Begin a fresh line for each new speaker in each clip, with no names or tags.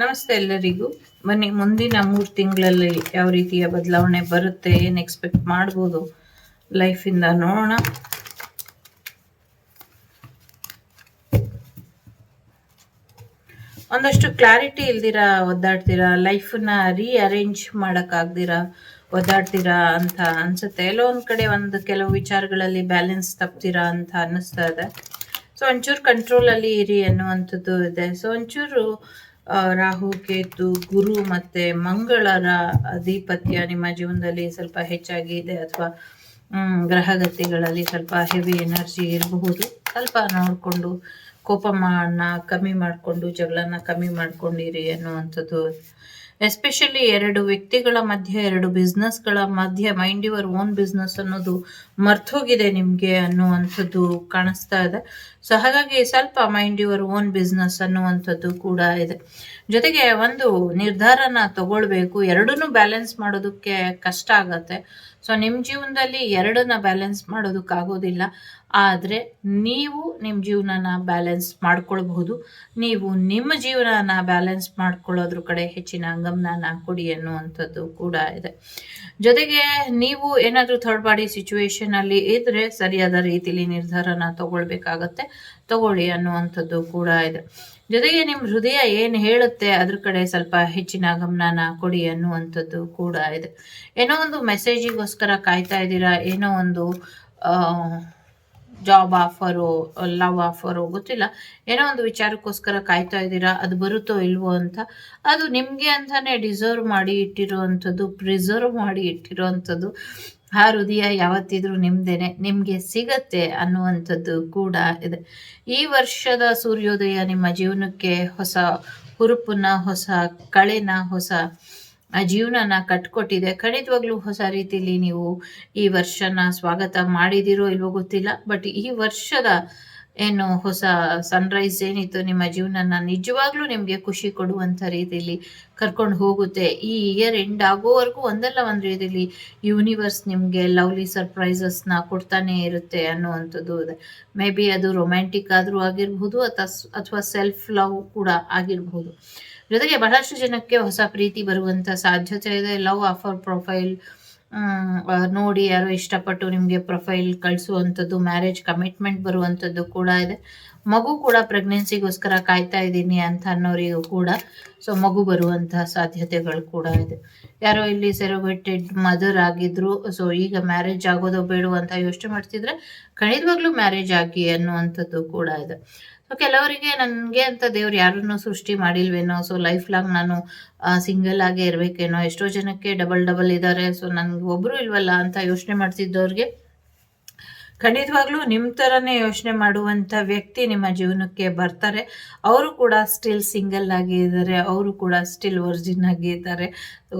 ನಮಸ್ತೆ ಎಲ್ಲರಿಗೂ. ಬನ್ನಿ, ಮುಂದಿನ ಮೂರು ತಿಂಗಳಲ್ಲಿ ಯಾವ ರೀತಿಯ ಬದಲಾವಣೆ ಬರುತ್ತೆ, ಏನು ಎಕ್ಸ್ಪೆಕ್ಟ್ ಮಾಡ್ಬೋದು ಲೈಫಿಂದ ನೋಡೋಣ. ಒಂದಷ್ಟು ಕ್ಲಾರಿಟಿ ಇಲ್ದಿರಾ, ಒದ್ದಾಡ್ತೀರಾ ಲೈಫನ್ನ ರೀಅರೇಂಜ್ ಮಾಡೋಕ್ಕಾಗ್ದಿರಾ ಒದ್ದಾಡ್ತೀರಾ ಅಂತ ಅನ್ಸುತ್ತೆ. ಎಲ್ಲೋ ಒಂದು ಕಡೆ ಒಂದು ಕೆಲವು ವಿಚಾರಗಳಲ್ಲಿ ಬ್ಯಾಲೆನ್ಸ್ ತಪ್ತೀರಾ ಅಂತ ಅನ್ನಿಸ್ತಾ ಇದೆ. ಸೊ ಒಂಚೂರು ಕಂಟ್ರೋಲಲ್ಲಿ ಇರಿ ಅನ್ನುವಂಥದ್ದು ಇದೆ. ಸೊ ಒಂಚೂರು ರಾಹು, ಕೇತು, ಗುರು ಮತ್ತೆ ಮಂಗಳರ ಅಧಿಪತ್ಯ ನಿಮ್ಮ ಜೀವನದಲ್ಲಿ ಸ್ವಲ್ಪ ಹೆಚ್ಚಾಗಿ ಇದೆ ಅಥವಾ ಗ್ರಹಗತಿಗಳಲ್ಲಿ ಸ್ವಲ್ಪ ಹೆವಿ ಎನರ್ಜಿ ಇರಬಹುದು. ಸ್ವಲ್ಪ ನೋಡಿಕೊಂಡು ಕೋಪಮಾನ ಕಮ್ಮಿ ಮಾಡಿಕೊಂಡು ಜಗಳನ್ನ ಕಮ್ಮಿ ಮಾಡ್ಕೊಂಡಿರಿ ಅನ್ನುವಂಥದ್ದು ಎಸ್ಪೆಷಲಿ ಎರಡು ವ್ಯಕ್ತಿಗಳ ಮಧ್ಯೆ, ಎರಡು ಬಿಸ್ನೆಸ್ಗಳ ಮಧ್ಯೆ ಮೈಂಡ್ ಯುವರ್ ಓನ್ ಬಿಸ್ನೆಸ್ ಅನ್ನೋದು ಮರ್ತೋಗಿದೆ ನಿಮಗೆ ಅನ್ನುವಂಥದ್ದು ಕಾಣಿಸ್ತಾ ಇದೆ. ಸೊ ಹಾಗಾಗಿ ಸ್ವಲ್ಪ ಮೈಂಡ್ ಯುವರ್ ಓನ್ ಬಿಸ್ನೆಸ್ ಅನ್ನುವಂಥದ್ದು ಕೂಡ ಇದೆ. ಜೊತೆಗೆ ಒಂದು ನಿರ್ಧಾರನ ತಗೊಳ್ಬೇಕು. ಎರಡನ್ನೂ ಬ್ಯಾಲೆನ್ಸ್ ಮಾಡೋದಕ್ಕೆ ಕಷ್ಟ ಆಗತ್ತೆ. ಸೊ ನಿಮ್ಮ ಜೀವನದಲ್ಲಿ ಎರಡನ್ನ ಬ್ಯಾಲೆನ್ಸ್ ಮಾಡೋದಕ್ಕಾಗೋದಿಲ್ಲ. ಆದರೆ ನೀವು ನಿಮ್ಮ ಜೀವನನ ಬ್ಯಾಲೆನ್ಸ್ ಮಾಡ್ಕೊಳ್ಬಹುದು. ನೀವು ನಿಮ್ಮ ಜೀವನನ ಬ್ಯಾಲೆನ್ಸ್ ಮಾಡ್ಕೊಳ್ಳೋದ್ರ ಕಡೆ ಹೆಚ್ಚಿನ ಗಮನನ ಕೊಡಿ ಅನ್ನುವಂಥದ್ದು ಕೂಡ ಇದೆ. ಜೊತೆಗೆ ನೀವು ಏನಾದರೂ ಥರ್ಡ್ ಪಾರ್ಟಿ ಸಿಚುವೇಶನ್ ಅಲ್ಲಿ ಇದ್ರೆ ಸರಿಯಾದ ರೀತಿಲಿ ನಿರ್ಧಾರನ ತಗೊಳ್ಬೇಕಾಗತ್ತೆ. ತಗೊಳ್ಳಿ ಅನ್ನುವಂಥದ್ದು ಕೂಡ ಇದೆ. ಜೊತೆಗೆ ನಿಮ್ಮ ಹೃದಯ ಏನು ಹೇಳುತ್ತೆ ಅದ್ರ ಕಡೆ ಸ್ವಲ್ಪ ಹೆಚ್ಚಿನ ಗಮನನ ಕೊಡಿ ಅನ್ನುವಂಥದ್ದು ಕೂಡ ಇದೆ. ಏನೋ ಒಂದು ಮೆಸೇಜಿಗೋಸ್ಕರ ಕಾಯ್ತಾ ಇದ್ದೀರಾ? ಏನೋ ಒಂದು ಜಾಬ್ ಆಫರು, ಲವ್ ಆಫರು, ಗೊತ್ತಿಲ್ಲ. ಏನೋ ಒಂದು ವಿಚಾರಕ್ಕೋಸ್ಕರ ಕಾಯ್ತಾ ಇದ್ದೀರಾ? ಅದು ಬರುತ್ತೋ ಇಲ್ವೋ ಅಂತ. ಅದು ನಿಮಗೆ ಅಂತಾನೆ ಡಿಸರ್ವ್ ಮಾಡಿ ಇಟ್ಟಿರೋವಂಥದ್ದು, ಪ್ರಿಸರ್ವ್ ಮಾಡಿ ಇಟ್ಟಿರೋವಂಥದ್ದು. ಆ ಹೃದಯ ಯಾವತ್ತಿದ್ರೂ ನಿಮ್ದೇನೆ, ನಿಮಗೆ ಸಿಗತ್ತೆ ಅನ್ನುವಂಥದ್ದು ಕೂಡ ಇದೆ. ಈ ವರ್ಷದ ಸೂರ್ಯೋದಯ ನಿಮ್ಮ ಜೀವನಕ್ಕೆ ಹೊಸ ಹುರುಪನ್ನ, ಹೊಸ ಕಳೆನ, ಹೊಸ ಜೀವನನ ಕಟ್ಕೊಟ್ಟಿದೆ. ಖಂಡಿತವಾಗ್ಲೂ ಹೊಸ ರೀತಿಯಲ್ಲಿ ನೀವು ಈ ವರ್ಷನ ಸ್ವಾಗತ ಮಾಡಿದಿರೋ ಇಲ್ವೋ ಗೊತ್ತಿಲ್ಲ, ಬಟ್ ಈ ವರ್ಷದ ಏನು ಹೊಸ ಸನ್ರೈಸ್ ಏನಿತ್ತು ನಿಮ್ಮ ಜೀವನನ ನಿಜವಾಗ್ಲೂ ನಿಮಗೆ ಖುಷಿ ಕೊಡುವಂಥ ರೀತಿಯಲ್ಲಿ ಕರ್ಕೊಂಡು ಹೋಗುತ್ತೆ. ಈ ಇಯರ್ ಎಂಡ್ ಆಗೋವರೆಗೂ ಒಂದಲ್ಲ ಒಂದು ರೀತಿಯಲ್ಲಿ ಯೂನಿವರ್ಸ್ ನಿಮಗೆ ಲವ್ಲಿ ಸರ್ಪ್ರೈಸಸ್ನ ಕೊಡ್ತಾನೆ ಇರುತ್ತೆ ಅನ್ನುವಂಥದ್ದು. ಮೇ ಬಿ ಅದು ರೊಮ್ಯಾಂಟಿಕ್ ಆದರೂ ಆಗಿರ್ಬೋದು ಅಥವಾ ಅಥವಾ ಸೆಲ್ಫ್ ಲವ್ ಕೂಡ ಆಗಿರ್ಬೋದು. ಜೊತೆಗೆ ಬಹಳಷ್ಟು ಜನಕ್ಕೆ ಹೊಸ ಪ್ರೀತಿ ಬರುವಂಥ ಸಾಧ್ಯತೆ ಇದೆ. ಲವ್ ಆಫರ್ ಪ್ರೊಫೈಲ್ ನೋಡಿ ಯಾರೋ ಇಷ್ಟಪಟ್ಟು ನಿಮಗೆ ಪ್ರೊಫೈಲ್ ಕಳಿಸುವಂಥದ್ದು, ಮ್ಯಾರೇಜ್ ಕಮಿಟ್ಮೆಂಟ್ ಬರುವಂಥದ್ದು ಕೂಡ ಇದೆ. ಮಗು ಕೂಡ ಪ್ರೆಗ್ನೆನ್ಸಿಗೋಸ್ಕರ ಕಾಯ್ತಾ ಇದ್ದೀನಿ ಅಂತ ಅನ್ನೋರಿಗೂ ಕೂಡ, ಸೊ ಮಗು ಬರುವಂತಹ ಸಾಧ್ಯತೆಗಳು ಕೂಡ ಇದೆ. ಯಾರೋ ಇಲ್ಲಿ ಸೆರೋಗೇಟೆಡ್ ಮದರ್ ಆಗಿದ್ರು, ಸೊ ಈಗ ಮ್ಯಾರೇಜ್ ಆಗೋದೋ ಬೇಡೋ ಅಂತ ಯೋಚನೆ ಮಾಡ್ತಿದ್ರೆ ಖಂಡಿತವಾಗ್ಲೂ ಮ್ಯಾರೇಜ್ ಆಗಿ ಅನ್ನುವಂಥದ್ದು ಕೂಡ ಇದೆ. ಸೊ ಕೆಲವರಿಗೆ ನನಗೆ ಅಂತ ದೇವ್ರು ಯಾರನ್ನು ಸೃಷ್ಟಿ ಮಾಡಿಲ್ವೇನೋ ಸೊ ಲೈಫ್ ಲಾಂಗ್ ನಾನು ಸಿಂಗಲ್ ಆಗೇ ಇರಬೇಕೇನೋ, ಎಷ್ಟೋ ಜನಕ್ಕೆ ಡಬಲ್ ಡಬಲ್ ಇದ್ದಾರೆ ಸೊ ನನಗೆ ಒಬ್ಬರು ಇಲ್ವಲ್ಲ ಅಂತ ಯೋಚನೆ ಮಾಡ್ತಿದ್ದವ್ರಿಗೆ ಖಂಡಿತವಾಗ್ಲೂ ನಿಮ್ಮ ಥರನೇ ಯೋಚನೆ ಮಾಡುವಂಥ ವ್ಯಕ್ತಿ ನಿಮ್ಮ ಜೀವನಕ್ಕೆ ಬರ್ತಾರೆ. ಅವರು ಕೂಡ ಸ್ಟಿಲ್ ಸಿಂಗಲ್ ಆಗಿ ಇದ್ದಾರೆ, ಅವರು ಕೂಡ ಸ್ಟಿಲ್ ವರ್ಜಿನ್ ಆಗಿ ಇದ್ದಾರೆ.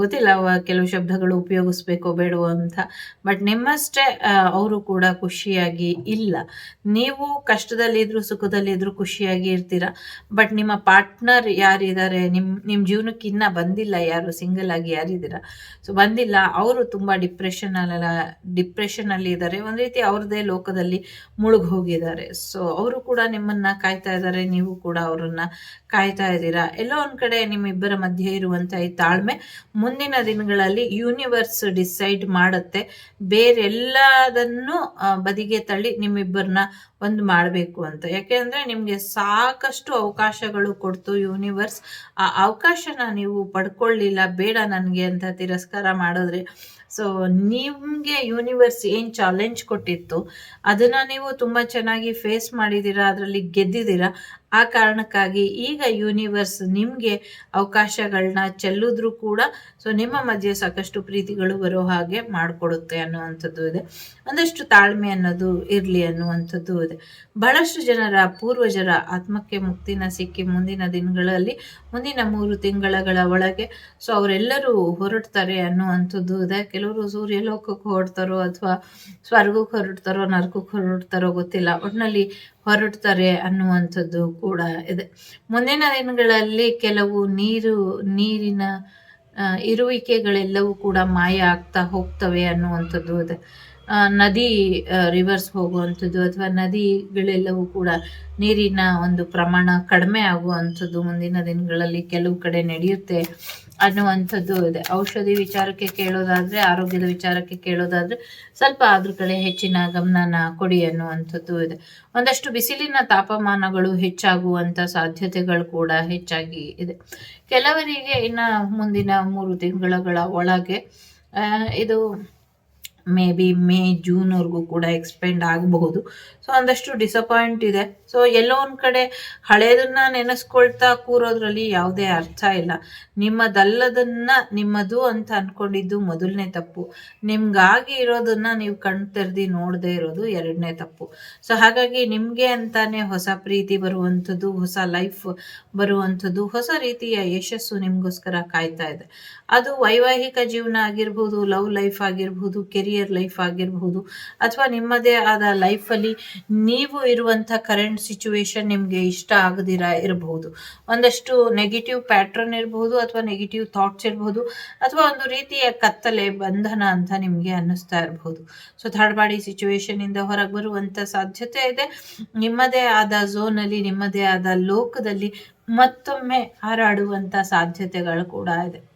ಗೊತ್ತಿಲ್ಲ ಕೆಲವು ಶಬ್ದಗಳು ಉಪಯೋಗಿಸ್ಬೇಕೋ ಬೇಡವೋ ಅಂತ. ಬಟ್ ನಿಮ್ಮಷ್ಟೇ ಅವರು ಕೂಡ ಖುಷಿಯಾಗಿ ಇಲ್ಲ. ನೀವು ಕಷ್ಟದಲ್ಲಿದ್ದರೂ ಸುಖದಲ್ಲಿದ್ದರೂ ಖುಷಿಯಾಗಿ ಇರ್ತೀರ. ಬಟ್ ನಿಮ್ಮ ಪಾರ್ಟ್ನರ್ ಯಾರಿದ್ದಾರೆ ನಿಮ್ಮ ನಿಮ್ಮ ಜೀವನಕ್ಕೆ ಇನ್ನೂ ಬಂದಿಲ್ಲ ಯಾರು ಸಿಂಗಲ್ ಆಗಿ ಯಾರಿದ್ದೀರ. ಸೊ ಬಂದಿಲ್ಲ, ಅವರು ತುಂಬ ಡಿಪ್ರೆಷನ್ ಅಲ್ಲ ಡಿಪ್ರೆಷನ್ ಅಲ್ಲಿ ಇದ್ದಾರೆ. ಒಂದು ರೀತಿ ಅವ್ರದ್ದೇ ಲೋಕದಲ್ಲಿ ಮುಳುಗಿ ಹೋಗಿದ್ದಾರೆ. ಸೊ ಅವರು ಕೂಡ ನಿಮ್ಮನ್ನ ಕಾಯ್ತಾ ಇದ್ದಾರೆ, ನೀವು ಕೂಡ ಅವರನ್ನ ಕಾಯ್ತಾ ಇದ್ದೀರಾ? ಎಲ್ಲೋ ಒಂದ್ ಕಡೆ ನಿಮ್ಮಿಬ್ಬರ ಮಧ್ಯೆ ಇರುವಂತ ಈ ತಾಳ್ಮೆ ಮುಂದಿನ ದಿನಗಳಲ್ಲಿ ಯೂನಿವರ್ಸ್ ಡಿಸೈಡ್ ಮಾಡುತ್ತೆ. ಬೇರೆಲ್ಲದನ್ನು ಬದಿಗೆ ತಳ್ಳಿ ನಿಮ್ಮಿಬ್ಬರನ್ನ ಒಂದು ಮಾಡಬೇಕು ಅಂತ. ಯಾಕೆಂದ್ರೆ ನಿಮ್ಗೆ ಸಾಕಷ್ಟು ಅವಕಾಶಗಳು ಕೊಡ್ತು ಯೂನಿವರ್ಸ್ ಆ ಅವಕಾಶನ ನೀವು ಪಡ್ಕೊಳ್ಳಿಲ್ಲ, ಬೇಡ ನನಗೆ ಅಂತ ತಿರಸ್ಕಾರ ಮಾಡಿದ್ರೆ ಸೊ ನಿಮಗೆ ಯೂನಿವರ್ಸ್ ಏನು ಚಾಲೆಂಜ್ ಕೊಟ್ಟಿತ್ತು? ಅದನ್ನ ನೀವು ತುಂಬ ಚೆನ್ನಾಗಿ ಫೇಸ್ ಮಾಡಿದ್ದೀರಾ ಅದರಲ್ಲಿ ಗೆದ್ದಿದ್ದೀರಾ? ಆ ಕಾರಣಕ್ಕಾಗಿ ಈಗ ಯೂನಿವರ್ಸ್ ನಿಮಗೆ ಅವಕಾಶಗಳನ್ನ ಚೆಲ್ಲಿದ್ರು ಕೂಡ ಸೊ ನಿಮ್ಮ ಮಧ್ಯೆ ಸಾಕಷ್ಟು ಪ್ರೀತಿಗಳು ಬರೋ ಹಾಗೆ ಮಾಡಿಕೊಡುತ್ತೆ ಅನ್ನುವಂಥದ್ದು ಇದೆ. ಒಂದಷ್ಟು ತಾಳ್ಮೆ ಅನ್ನೋದು ಇರಲಿ ಅನ್ನುವಂಥದ್ದು ಇದೆ. ಬಹಳಷ್ಟು ಜನರ ಪೂರ್ವಜರ ಆತ್ಮಕ್ಕೆ ಮುಕ್ತಿನ ಸಿಕ್ಕಿ ಮುಂದಿನ ದಿನಗಳಲ್ಲಿ, ಮುಂದಿನ ಮೂರು ತಿಂಗಳ ಒಳಗೆ ಸೊ ಅವರೆಲ್ಲರೂ ಹೊರಡ್ತಾರೆ ಅನ್ನುವಂಥದ್ದು ಇದೆ. ಕೆಲವರು ಸೂರ್ಯ ಲೋಕಕ್ಕೆ ಹೊರಡ್ತಾರೋ ಅಥವಾ ಸ್ವರ್ಗಕ್ಕೆ ಹೊರಡ್ತಾರೋ, ನರಕಕ್ಕೆ ಹೊರಡ್ತಾರೋ ಗೊತ್ತಿಲ್ಲ. ಒಟ್ಟಿನಲ್ಲಿ ಹೊರಡ್ತಾರೆ ಅನ್ನುವಂಥದ್ದು ಕೂಡ ಇದೆ. ಮುಂದಿನ ದಿನಗಳಲ್ಲಿ ಕೆಲವು ನೀರು, ನೀರಿನ ಇರುವಿಕೆಗಳೆಲ್ಲವೂ ಕೂಡ ಮಾಯ ಆಗ್ತಾ ಹೋಗ್ತವೆ ಅನ್ನುವಂಥದ್ದು ಇದೆ. ನದಿ ರಿವರ್ಸ್ ಹೋಗುವಂಥದ್ದು ಅಥವಾ ನದಿಗಳೆಲ್ಲವೂ ಕೂಡ ನೀರಿನ ಒಂದು ಪ್ರಮಾಣ ಕಡಿಮೆ ಆಗುವಂಥದ್ದು ಮುಂದಿನ ದಿನಗಳಲ್ಲಿ ಕೆಲವು ಕಡೆ ನಡೆಯುತ್ತೆ ಅನ್ನುವಂಥದ್ದು ಇದೆ. ಔಷಧಿ ವಿಚಾರಕ್ಕೆ ಕೇಳೋದಾದರೆ, ಆರೋಗ್ಯದ ವಿಚಾರಕ್ಕೆ ಕೇಳೋದಾದರೆ ಸ್ವಲ್ಪ ಅದ್ರ ಕಡೆ ಹೆಚ್ಚಿನ ಗಮನನ ಕೊಡಿ ಅನ್ನುವಂಥದ್ದು ಇದೆ. ಒಂದಷ್ಟು ಬಿಸಿಲಿನ ತಾಪಮಾನಗಳು ಹೆಚ್ಚಾಗುವಂಥ ಸಾಧ್ಯತೆಗಳು ಕೂಡ ಹೆಚ್ಚಾಗಿ ಇದೆ. ಕೆಲವರಿಗೆ ಇನ್ನು ಮುಂದಿನ ಮೂರು ತಿಂಗಳುಗಳ ಒಳಗೆ ಇದು ಮೇ ಬಿ ಮೇ ಜೂನ್ವರೆಗೂ ಕೂಡ ಎಕ್ಸ್ಪೆಂಡ್ ಆಗಬಹುದು. ಸೊ ಒಂದಷ್ಟು ಡಿಸಪಾಯಿಂಟ್ ಇದೆ. ಸೊ ಎಲ್ಲೋ ಒಂದು ಕಡೆ ಹಳೇದನ್ನ ನೆನೆಸ್ಕೊಳ್ತಾ ಕೂರೋದ್ರಲ್ಲಿ ಯಾವುದೇ ಅರ್ಥ ಇಲ್ಲ. ನಿಮ್ಮದಲ್ಲದನ್ನ ನಿಮ್ಮದು ಅಂತ ಅನ್ಕೊಂಡಿದ್ದು ಮೊದಲನೇ ತಪ್ಪು. ನಿಮ್ಗಾಗಿ ಇರೋದನ್ನ ನೀವು ಕಣ್ ತೆರೆದಿ ನೋಡದೆ ಇರೋದು ಎರಡನೇ ತಪ್ಪು. ಸೊ ಹಾಗಾಗಿ ನಿಮಗೆ ಅಂತಾನೆ ಹೊಸ ಪ್ರೀತಿ ಬರುವಂಥದ್ದು, ಹೊಸ ಲೈಫ್ ಬರುವಂಥದ್ದು, ಹೊಸ ರೀತಿಯ ಯಶಸ್ಸು ನಿಮಗೋಸ್ಕರ ಕಾಯ್ತಾ ಇದೆ. ಅದು ವೈವಾಹಿಕ ಜೀವನ ಆಗಿರ್ಬೋದು, ಲವ್ ಲೈಫ್ ಆಗಿರ್ಬೋದು, ಕೆರಿಯರ್ ಲೈಫ್ ಆಗಿರ್ಬೋದು, ಅಥವಾ ನಿಮ್ಮದೇ ಆದ ಲೈಫಲ್ಲಿ ನೀವು ಇರುವಂಥ ಕರೆಂಟ್ ಸಿಚುವೇಶನ್ ನಿಮಗೆ ಇಷ್ಟ ಆಗದಿರ ಇರಬಹುದು. ಒಂದಷ್ಟು ನೆಗೆಟಿವ್ ಪ್ಯಾಟ್ರನ್ ಇರಬಹುದು ಅಥವಾ ನೆಗೆಟಿವ್ ಥಾಟ್ಸ್ ಇರಬಹುದು ಅಥವಾ ಒಂದು ರೀತಿಯ ಕತ್ತಲೆ, ಬಂಧನ ಅಂತ ನಿಮಗೆ ಅನ್ನಿಸ್ತಾ ಇರಬಹುದು. ಸೊ ಥರ್ಡ್ ಸಿಚುವೇಶನ್ ಇಂದ ಹೊರಗೆ ಬರುವಂತ ಸಾಧ್ಯತೆ ಇದೆ. ನಿಮ್ಮದೇ ಆದ ಝೋನ್ ಅಲ್ಲಿ, ನಿಮ್ಮದೇ ಆದ ಲೋಕದಲ್ಲಿ ಮತ್ತೊಮ್ಮೆ ಹಾರಾಡುವಂತ ಸಾಧ್ಯತೆಗಳು ಕೂಡ ಇದೆ.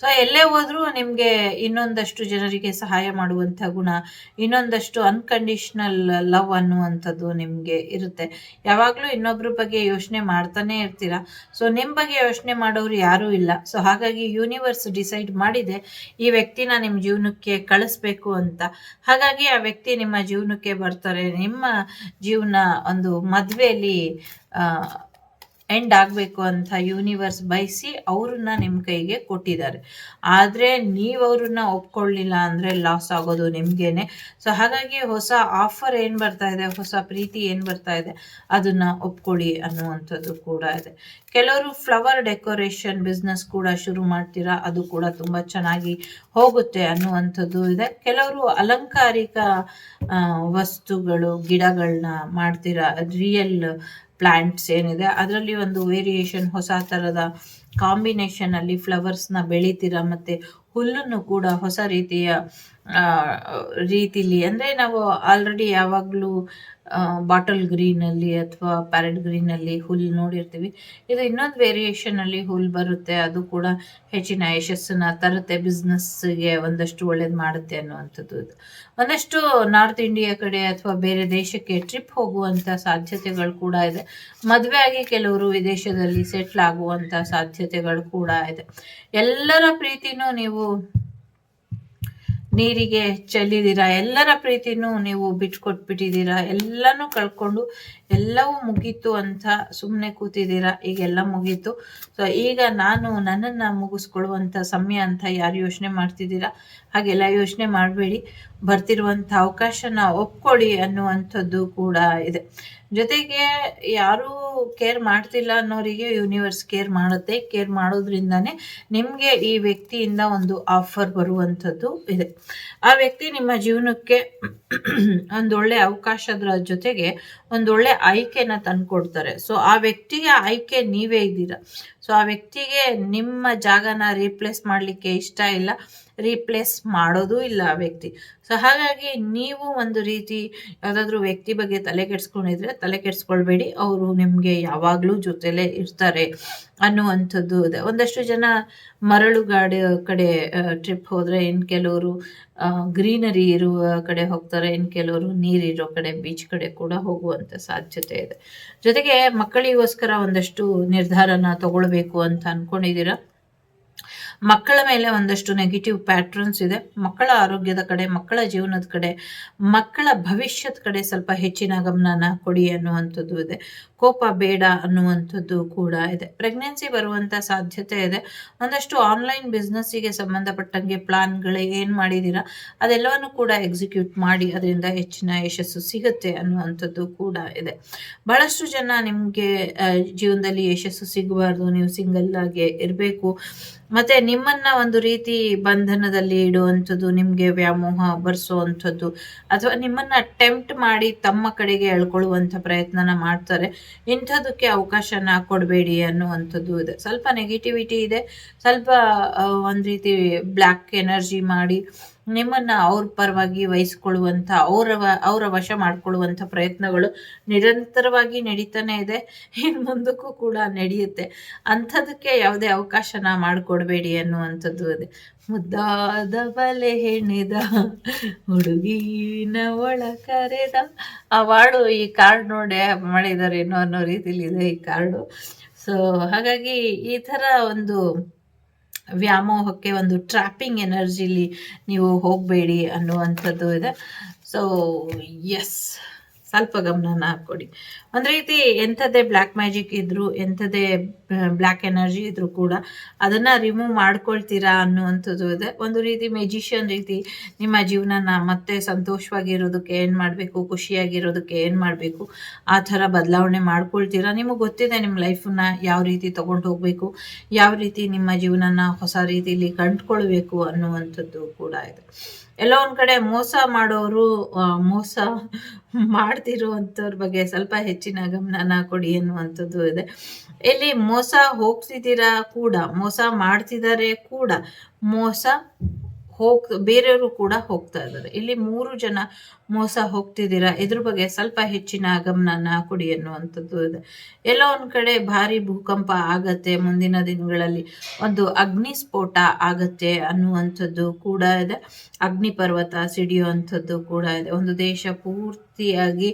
ಸೊ ಎಲ್ಲೇ ಹೋದರೂ ನಿಮಗೆ ಇನ್ನೊಂದಷ್ಟು ಜನರಿಗೆ ಸಹಾಯ ಮಾಡುವಂಥ ಗುಣ, ಇನ್ನೊಂದಷ್ಟು ಅನ್ಕಂಡೀಷ್ನಲ್ ಲವ್ ಅನ್ನುವಂಥದ್ದು ನಿಮಗೆ ಇರುತ್ತೆ. ಯಾವಾಗಲೂ ಇನ್ನೊಬ್ರ ಬಗ್ಗೆ ಯೋಚನೆ ಮಾಡ್ತಾನೆ ಇರ್ತೀರಾ? ಸೊ ನಿಮ್ಮ ಬಗ್ಗೆ ಯೋಚನೆ ಮಾಡೋರು ಯಾರೂ ಇಲ್ಲ. ಸೊ ಹಾಗಾಗಿ ಯೂನಿವರ್ಸ್ ಡಿಸೈಡ್ ಮಾಡಿದೆ ಈ ವ್ಯಕ್ತಿನ ನಿಮ್ಮ ಜೀವನಕ್ಕೆ ಕಳಿಸ್ಬೇಕು ಅಂತ. ಹಾಗಾಗಿ ಆ ವ್ಯಕ್ತಿ ನಿಮ್ಮ ಜೀವನಕ್ಕೆ ಬರ್ತಾರೆ. ನಿಮ್ಮ ಜೀವನ ಒಂದು ಮದುವೆಯಲ್ಲಿ ಎಂಡ್ ಆಗಬೇಕು ಅಂತ ಯೂನಿವರ್ಸ್ ಬಯಸಿ ಅವ್ರನ್ನ ನಿಮ್ಮ ಕೈಗೆ ಕೊಟ್ಟಿದ್ದಾರೆ. ಆದರೆ ನೀವು ಅವ್ರನ್ನ ಒಪ್ಕೊಳ್ಳಿಲ್ಲ ಅಂದರೆ ಲಾಸ್ ಆಗೋದು ನಿಮಗೇನೆ. ಸೊ ಹಾಗಾಗಿ ಹೊಸ ಆಫರ್ ಏನು ಬರ್ತಾ ಇದೆ, ಹೊಸ ಪ್ರೀತಿ ಏನು ಬರ್ತಾ ಇದೆ, ಅದನ್ನ ಒಪ್ಕೊಳ್ಳಿ ಅನ್ನುವಂಥದ್ದು ಕೂಡ ಇದೆ. ಕೆಲವರು ಫ್ಲವರ್ ಡೆಕೋರೇಷನ್ ಬಿಸ್ನೆಸ್ ಕೂಡ ಶುರು ಮಾಡ್ತೀರಾ, ಅದು ಕೂಡ ತುಂಬ ಚೆನ್ನಾಗಿ ಹೋಗುತ್ತೆ ಅನ್ನುವಂಥದ್ದು ಇದೆ. ಕೆಲವರು ಅಲಂಕಾರಿಕ ವಸ್ತುಗಳು ಗಿಡಗಳನ್ನ ಮಾಡ್ತೀರಾ ರಿಯಲ್ ಪ್ಲಾಂಟ್ಸ್ ಏನಿದೆ ಅದರಲ್ಲಿ ಒಂದು ವೇರಿಯೇಷನ್ ಹೊಸ ಥರದ ಕಾಂಬಿನೇಷನ್ ಅಲ್ಲಿ ಫ್ಲವರ್ಸ್ನ ಬೆಳಿತೀರಾ ಮತ್ತೆ ಹುಲ್ಲನ್ನು ಕೂಡ ಹೊಸ ರೀತಿಯ ರೀತಿಲಿ, ಅಂದರೆ ನಾವು ಆಲ್ರೆಡಿ ಯಾವಾಗಲೂ ಬಾಟಲ್ ಗ್ರೀನಲ್ಲಿ ಅಥವಾ ಪ್ಯಾರೆಟ್ ಗ್ರೀನಲ್ಲಿ ಹುಲ್ಲು ನೋಡಿರ್ತೀವಿ. ಇದು ಇನ್ನೊಂದು ವೇರಿಯೇಷನಲ್ಲಿ ಹುಲ್ಲು ಬರುತ್ತೆ, ಅದು ಕೂಡ ಹೆಚ್ಚಿನ ಯಶಸ್ಸನ್ನು ತರುತ್ತೆ ಬಿಸ್ನೆಸ್ಗೆ ಒಂದಷ್ಟು ಒಳ್ಳೇದು ಮಾಡುತ್ತೆ ಅನ್ನುವಂಥದ್ದು ಇದು. ಒಂದಷ್ಟು ನಾರ್ತ್ ಇಂಡಿಯಾ ಕಡೆ ಅಥವಾ ಬೇರೆ ದೇಶಕ್ಕೆ ಟ್ರಿಪ್ ಹೋಗುವಂಥ ಸಾಧ್ಯತೆಗಳು ಕೂಡ ಇದೆ. ಮದುವೆ ಆಗಿ ಕೆಲವರು ವಿದೇಶದಲ್ಲಿ ಸೆಟ್ಲ್ ಆಗುವಂಥ ಸಾಧ್ಯತೆಗಳು ಕೂಡ ಇದೆ. ಎಲ್ಲರ ಪ್ರೀತಿನೂ ನೀವು ನೀರಿಗೆ ಚೆಲ್ಲಿದ್ದೀರಾ? ಎಲ್ಲರ ಪ್ರೀತಿನೂ ನೀವು ಬಿಟ್ಕೊಟ್ಬಿಟ್ಟಿದ್ದೀರಾ ಎಲ್ಲನೂ ಕಳ್ಕೊಂಡು ಎಲ್ಲವೂ ಮುಗೀತು ಅಂತ ಸುಮ್ಮನೆ ಕೂತಿದ್ದೀರಾ? ಈಗೆಲ್ಲ ಮುಗೀತು. ಸೊ ಈಗ ನಾನು ನನ್ನನ್ನು ಮುಗಿಸ್ಕೊಳ್ಳುವಂಥ ಸಮಯ ಅಂತ ಯಾರು ಯೋಚನೆ ಮಾಡ್ತಿದ್ದೀರಾ? ಹಾಗೆಲ್ಲ ಯೋಚನೆ ಮಾಡಬೇಡಿ. ಬರ್ತಿರುವಂಥ ಅವಕಾಶನ ಒಪ್ಕೊಳ್ಳಿ ಅನ್ನುವಂಥದ್ದು ಕೂಡ ಇದೆ. ಜೊತೆಗೆ ಯಾರೂ ಕೇರ್ ಮಾಡ್ತಿಲ್ಲ ಅನ್ನೋರಿಗೆ ಯೂನಿವರ್ಸ್ ಕೇರ್ ಮಾಡುತ್ತೆ. ಕೇರ್ ಮಾಡೋದ್ರಿಂದನೇ ನಿಮಗೆ ಈ ವ್ಯಕ್ತಿಯಿಂದ ಒಂದು ಆಫರ್ ಬರುವಂಥದ್ದು ಇದೆ. ಆ ವ್ಯಕ್ತಿ ನಿಮ್ಮ ಜೀವನಕ್ಕೆ ಒಂದೊಳ್ಳೆ ಅವಕಾಶದ ಜೊತೆಗೆ ಒಂದೊಳ್ಳೆ ಆಯ್ಕೆನ ತಂದುಕೊಡ್ತಾರೆ. ಸೊ ಆ ವ್ಯಕ್ತಿಗೆ ಆಯ್ಕೆ ನೀವೇ ಇದ್ದೀರಾ. ಸೊ ಆ ವ್ಯಕ್ತಿಗೆ ನಿಮ್ಮ ಜಾಗನ ರೀಪ್ಲೇಸ್ ಮಾಡಲಿಕ್ಕೆ ಇಷ್ಟ ಇಲ್ಲ. ರೀಪ್ಲೇಸ್ ಮಾಡೋದು ಇಲ್ಲ ಆ ವ್ಯಕ್ತಿ. ಸೊ ಹಾಗಾಗಿ ನೀವು ಒಂದು ರೀತಿ ಯಾವುದಾದ್ರೂ ವ್ಯಕ್ತಿ ಬಗ್ಗೆ ತಲೆ ಕೆಡ್ಸ್ಕೊಂಡಿದ್ರೆ ತಲೆ ಕೆಡಿಸ್ಕೊಳ್ಬೇಡಿ. ಅವರು ನಿಮಗೆ ಯಾವಾಗಲೂ ಜೊತೆಲೇ ಇರ್ತಾರೆ ಅನ್ನುವಂಥದ್ದು ಇದೆ. ಒಂದಷ್ಟು ಜನ ಮರಳುಗಾಡು ಕಡೆ ಟ್ರಿಪ್ ಹೋದರೆ ಇನ್ನು ಕೆಲವರು ಗ್ರೀನರಿ ಇರುವ ಕಡೆ ಹೋಗ್ತಾರೆ ಇನ್ನು ಕೆಲವರು ನೀರಿರೋ ಕಡೆ ಬೀಚ್ ಕಡೆ ಕೂಡ ಹೋಗುವಂಥ ಸಾಧ್ಯತೆ ಇದೆ. ಜೊತೆಗೆ ಮಕ್ಕಳಿಗೋಸ್ಕರ ಒಂದಷ್ಟು ನಿರ್ಧಾರನ ತಗೊಳ್ಬೇಕು ಅಂತ ಅನ್ಕೊಂಡಿದ್ದೀರಾ? ಮಕ್ಕಳ ಮೇಲೆ ಒಂದಷ್ಟು ನೆಗೆಟಿವ್ ಪ್ಯಾಟ್ರನ್ಸ್ ಇದೆ. ಮಕ್ಕಳ ಆರೋಗ್ಯದ ಕಡೆ, ಮಕ್ಕಳ ಜೀವನದ ಕಡೆ, ಮಕ್ಕಳ ಭವಿಷ್ಯದ ಕಡೆ ಸ್ವಲ್ಪ ಹೆಚ್ಚಿನ ಗಮನನ ಕೊಡಿ ಅನ್ನುವಂಥದ್ದು ಇದೆ. ಕೋಪ ಬೇಡ ಅನ್ನುವಂಥದ್ದು ಕೂಡ ಇದೆ. ಪ್ರೆಗ್ನೆನ್ಸಿ ಬರುವಂಥ ಸಾಧ್ಯತೆ ಇದೆ. ಒಂದಷ್ಟು ಆನ್ಲೈನ್ ಬಿಸ್ನೆಸ್ಸಿಗೆ ಸಂಬಂಧಪಟ್ಟಂಗೆ ಪ್ಲಾನ್ಗಳು ಏನು ಮಾಡಿದ್ದೀರಾ ಅದೆಲ್ಲವನ್ನು ಕೂಡ ಎಕ್ಸಿಕ್ಯೂಟ್ ಮಾಡಿ ಅದರಿಂದ ಹೆಚ್ಚಿನ ಯಶಸ್ಸು ಸಿಗುತ್ತೆ ಅನ್ನುವಂಥದ್ದು ಕೂಡ ಇದೆ. ಬಹಳಷ್ಟು ಜನ ನಿಮಗೆ ಜೀವನದಲ್ಲಿ ಯಶಸ್ಸು ಸಿಗಬಾರ್ದು, ನೀವು ಸಿಂಗಲ್ ಆಗಿ ಇರಬೇಕು. ಮತ್ತೆ ನಿಮ್ಮನ್ನ ಒಂದು ರೀತಿ ಬಂಧನದಲ್ಲಿ ಇಡುವಂಥದ್ದು, ನಿಮಗೆ ವ್ಯಾಮೋಹ ಬರೆಸುವಂಥದ್ದು, ಅಥವಾ ನಿಮ್ಮನ್ನ ಟೆಂಪ್ಟ್ ಮಾಡಿ ತಮ್ಮ ಕಡೆಗೆ ಎಳ್ಕೊಳ್ಳುವಂಥ ಪ್ರಯತ್ನನ ಮಾಡ್ತಾರೆ. ಇಂಥದಕ್ಕೆ ಅವಕಾಶನ ಕೊಡಬೇಡಿ ಅನ್ನುವಂಥದ್ದು ಇದೆ. ಸ್ವಲ್ಪ ನೆಗೆಟಿವಿಟಿ ಇದೆ. ಸ್ವಲ್ಪ ಒಂದು ರೀತಿ ಬ್ಲ್ಯಾಕ್ ಎನರ್ಜಿ ಮಾಡಿ ನಿಮ್ಮನ್ನ ಅವ್ರ ಪರವಾಗಿ ವಹಿಸ್ಕೊಳ್ಳುವಂಥ, ಅವರ ಅವರ ವಶ ಮಾಡಿಕೊಳ್ಳುವಂಥ ಪ್ರಯತ್ನಗಳು ನಿರಂತರವಾಗಿ ನಡೀತಾನೆ ಇದೆ. ಇನ್ನು ಮುಂದಕ್ಕೂ ಕೂಡ ನಡೆಯುತ್ತೆ. ಅಂಥದಕ್ಕೆ ಯಾವುದೇ ಅವಕಾಶನ ಮಾಡಿಕೊಡ್ಬೇಡಿ ಅನ್ನುವಂಥದ್ದು ಇದೆ ಮುದ್ದಾದ ಬಲೆ ಹೆಣಿದ ಹುಡುಗಿನ ಒಳ ಕರೆದ. ಆ ವಾಡು, ಈ ಕಾರ್ಡ್ ನೋಡಿ ಮಾಡಿದಾರೇನೋ ಅನ್ನೋ ರೀತಿಲಿ ಇದೆ ಈ ಕಾರ್ಡು ಸೊ ಹಾಗಾಗಿ ಈ ಥರ ಒಂದು ವ್ಯಾಮೋಹಕ್ಕೆ ಒಂದು ಟ್ರ್ಯಾಪಿಂಗ್ ಎನರ್ಜಿಲಿ ನೀವು ಹೋಗಬೇಡಿ ಅನ್ನುವಂಥದ್ದು ಇದೆ. ಸೊ ಎಸ್ ಸ್ವಲ್ಪ ಗಮನನ ಕೊಡಿ. ಒಂದು ರೀತಿ ಎಂಥದೇ ಬ್ಲ್ಯಾಕ್ ಮ್ಯಾಜಿಕ್ ಇದ್ದರೂ ಎಂಥದೇ ಬ್ಲ್ಯಾಕ್ ಎನರ್ಜಿ ಇದ್ದರೂ ಕೂಡ ಅದನ್ನು ರಿಮೂವ್ ಮಾಡ್ಕೊಳ್ತೀರಾ ಅನ್ನುವಂಥದ್ದು ಇದೆ. ಒಂದು ರೀತಿ ಮೆಜಿಷಿಯನ್ ರೀತಿ ನಿಮ್ಮ ಜೀವನನ ಮತ್ತೆ ಸಂತೋಷವಾಗಿರೋದಕ್ಕೆ ಏನು ಮಾಡಬೇಕು, ಖುಷಿಯಾಗಿರೋದಕ್ಕೆ ಏನು ಮಾಡಬೇಕು, ಆ ಥರ ಬದಲಾವಣೆ ಮಾಡ್ಕೊಳ್ತೀರಾ? ನಿಮಗೆ ಗೊತ್ತಿದೆ ನಿಮ್ಮ ಲೈಫನ್ನ ಯಾವ ರೀತಿ ತೊಗೊಂಡು ಹೋಗಬೇಕು, ಯಾವ ರೀತಿ ನಿಮ್ಮ ಜೀವನನ ಹೊಸ ರೀತಿಯಲ್ಲಿ ಕಂಡುಕೊಳ್ಬೇಕು ಅನ್ನುವಂಥದ್ದು ಕೂಡ ಇದೆ. ಎಲ್ಲೋ ಒಂದು ಕಡೆ ಮೋಸ ಮಾಡೋರು ಮೋಸ ಮಾಡ್ತಿರುವಂಥವ್ರ ಬಗ್ಗೆ ಸ್ವಲ್ಪ ಹೆಚ್ಚಿನ ಗಮನನ ಕೊಡಿ ಅನ್ನುವಂಥದ್ದು ಇದೆ. ಇಲ್ಲಿ ಮೋಸ ಹೋಗ್ತಿದ್ದೀರಾ ಕೂಡ, ಮೋಸ ಮಾಡ್ತಿದ್ದಾರೆ ಕೂಡ, ಮೋಸ ಹೋಗ್, ಬೇರೆಯವರು ಕೂಡ ಹೋಗ್ತಾ ಇದ್ದಾರೆ. ಇಲ್ಲಿ ಮೂರು ಜನ ಮೋಸ ಹೋಗ್ತಿದ್ದೀರಾ? ಇದ್ರ ಬಗ್ಗೆ ಸ್ವಲ್ಪ ಹೆಚ್ಚಿನ ಗಮನನ ಕೊಡಿ ಅನ್ನುವಂಥದ್ದು ಇದೆ. ಎಲ್ಲೋ ಒಂದು ಕಡೆ ಭಾರಿ ಭೂಕಂಪ ಆಗತ್ತೆ, ಮುಂದಿನ ದಿನಗಳಲ್ಲಿ ಒಂದು ಅಗ್ನಿ ಸ್ಫೋಟ ಆಗತ್ತೆ ಅನ್ನುವಂಥದ್ದು ಕೂಡ ಇದೆ. ಅಗ್ನಿ ಪರ್ವತ ಸಿಡಿಯುವಂಥದ್ದು ಕೂಡ ಇದೆ. ಒಂದು ದೇಶ ಪೂರ್ತಿಯಾಗಿ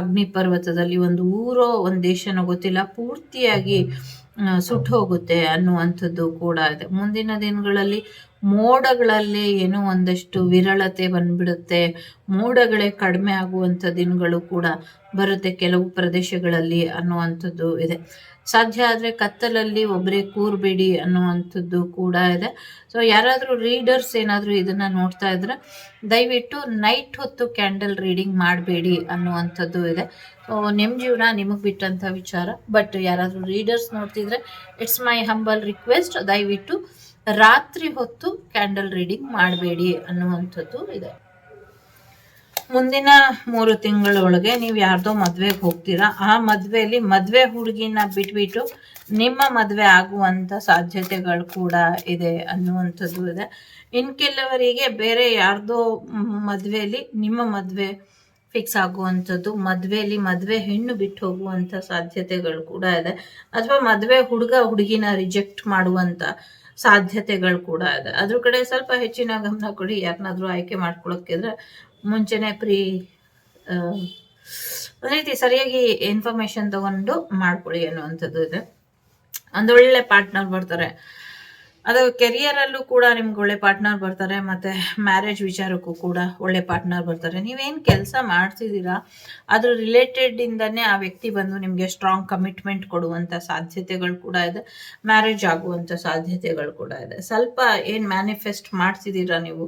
ಅಗ್ನಿ ಪರ್ವತದಲ್ಲಿ ಒಂದು ಊರೋ ಒಂದು ದೇಶನೋ ಗೊತ್ತಿಲ್ಲ, ಪೂರ್ತಿಯಾಗಿ ಸುಟ್ಟು ಹೋಗುತ್ತೆ ಅನ್ನುವಂಥದ್ದು ಕೂಡ ಇದೆ. ಮುಂದಿನ ದಿನಗಳಲ್ಲಿ ಮೋಡಗಳಲ್ಲಿ ಏನೋ ಒಂದಷ್ಟು ವಿರಳತೆ ಬಂದ್ಬಿಡುತ್ತೆ. ಮೋಡಗಳೇ ಕಡಿಮೆ ಆಗುವಂಥ ದಿನಗಳು ಕೂಡ ಬರುತ್ತೆ ಕೆಲವು ಪ್ರದೇಶಗಳಲ್ಲಿ ಅನ್ನುವಂಥದ್ದು ಇದೆ. ಸಾಧ್ಯ ಆದರೆ ಕತ್ತಲಲ್ಲಿ ಒಬ್ಬರೇ ಕೂರಬೇಡಿ ಅನ್ನುವಂಥದ್ದು ಕೂಡ ಇದೆ. ಸೊ ಯಾರಾದರೂ ರೀಡರ್ಸ್ ಏನಾದರೂ ಇದನ್ನು ನೋಡ್ತಾ ಇದ್ರೆ, ದಯವಿಟ್ಟು ನೈಟ್ ಹೊತ್ತು ಕ್ಯಾಂಡಲ್ ರೀಡಿಂಗ್ ಮಾಡಬೇಡಿ ಅನ್ನುವಂಥದ್ದು ಇದೆ. ಸೊ ನಿಮ್ಮ ಜೀವನ ನಿಮಗೆ ಬಿಟ್ಟಂಥ ವಿಚಾರ. ಬಟ್ ಯಾರಾದರೂ ರೀಡರ್ಸ್ ನೋಡ್ತಿದ್ರೆ ಇಟ್ಸ್ ಮೈ ಹಂಬಲ್ ರಿಕ್ವೆಸ್ಟ್ ದಯವಿಟ್ಟು ರಾತ್ರಿ ಹೊತ್ತು ಕ್ಯಾಂಡಲ್ ರೀಡಿಂಗ್ ಮಾಡಬೇಡಿ ಅನ್ನುವಂಥದ್ದು ಇದೆ. ಮುಂದಿನ ಮೂರು ತಿಂಗಳೊಳಗೆ ನೀವು ಯಾರ್ದೋ ಮದ್ವೆಗೆ ಹೋಗ್ತೀರಾ, ಆ ಮದ್ವೆಯಲ್ಲಿ ಮದ್ವೆ ಹುಡುಗಿನ ಬಿಟ್ಬಿಟ್ಟು ನಿಮ್ಮ ಮದ್ವೆ ಆಗುವಂತ ಸಾಧ್ಯತೆಗಳು ಕೂಡ ಇದೆ ಅನ್ನುವಂಥದ್ದು ಇದೆ. ಇನ್ ಕೆಲವರಿಗೆ ಬೇರೆ ಯಾರ್ದೋ ಮದ್ವೆಯಲ್ಲಿ ನಿಮ್ಮ ಮದ್ವೆ ಫಿಕ್ಸ್ ಆಗುವಂಥದ್ದು ಮದ್ವೆಯಲ್ಲಿ ಮದ್ವೆ ಹೆಣ್ಣು ಬಿಟ್ಟು ಹೋಗುವಂತ ಸಾಧ್ಯತೆಗಳು ಕೂಡ ಇದೆ. ಅಥವಾ ಮದ್ವೆ ಹುಡುಗ ಹುಡುಗಿನ ರಿಜೆಕ್ಟ್ ಮಾಡುವಂತ ಸಾಧ್ಯತೆಗಳು ಕೂಡ ಇದೆ. ಅದ್ರ ಕಡೆ ಸ್ವಲ್ಪ ಹೆಚ್ಚಿನ ಗಮನ ಕೊಡಿ ಯಾರನ್ನಾದ್ರೂ ಆಯ್ಕೆ ಮಾಡ್ಕೊಳಕ್ಕಿದ್ರೆ ಮುಂಚೆನೆ ಪ್ರೀ ಅದೇ ರೀತಿ ಸರಿಯಾಗಿ ಇನ್ಫಾರ್ಮೇಶನ್ ತಗೊಂಡು ಮಾಡ್ಕೊಳ್ಳಿ ಅನ್ನುವಂಥದ್ದು ಇದೆ. ಒಂದೊಳ್ಳೆ ಪಾರ್ಟ್ನರ್ ಬರ್ತಾರೆ. ಅದು ಕೆರಿಯರಲ್ಲೂ ಕೂಡ ನಿಮ್ಗೆ ಒಳ್ಳೆ ಪಾರ್ಟ್ನರ್ ಬರ್ತಾರೆ, ಮತ್ತು ಮ್ಯಾರೇಜ್ ವಿಚಾರಕ್ಕೂ ಕೂಡ ಒಳ್ಳೆ ಪಾರ್ಟ್ನರ್ ಬರ್ತಾರೆ. ನೀವೇನು ಕೆಲಸ ಮಾಡ್ತಿದ್ದೀರಾ, ಅದ್ರ ರಿಲೇಟೆಡಿಂದನೇ ಆ ವ್ಯಕ್ತಿ ಬಂದು ನಿಮಗೆ ಸ್ಟ್ರಾಂಗ್ ಕಮಿಟ್ಮೆಂಟ್ ಕೊಡುವಂಥ ಸಾಧ್ಯತೆಗಳು ಕೂಡ ಇದೆ ಮ್ಯಾರೇಜ್ ಆಗುವಂಥ ಸಾಧ್ಯತೆಗಳು ಕೂಡ ಇದೆ. ಸ್ವಲ್ಪ ಏನು ಮ್ಯಾನಿಫೆಸ್ಟ್ ಮಾಡ್ತಿದ್ದೀರಾ ನೀವು?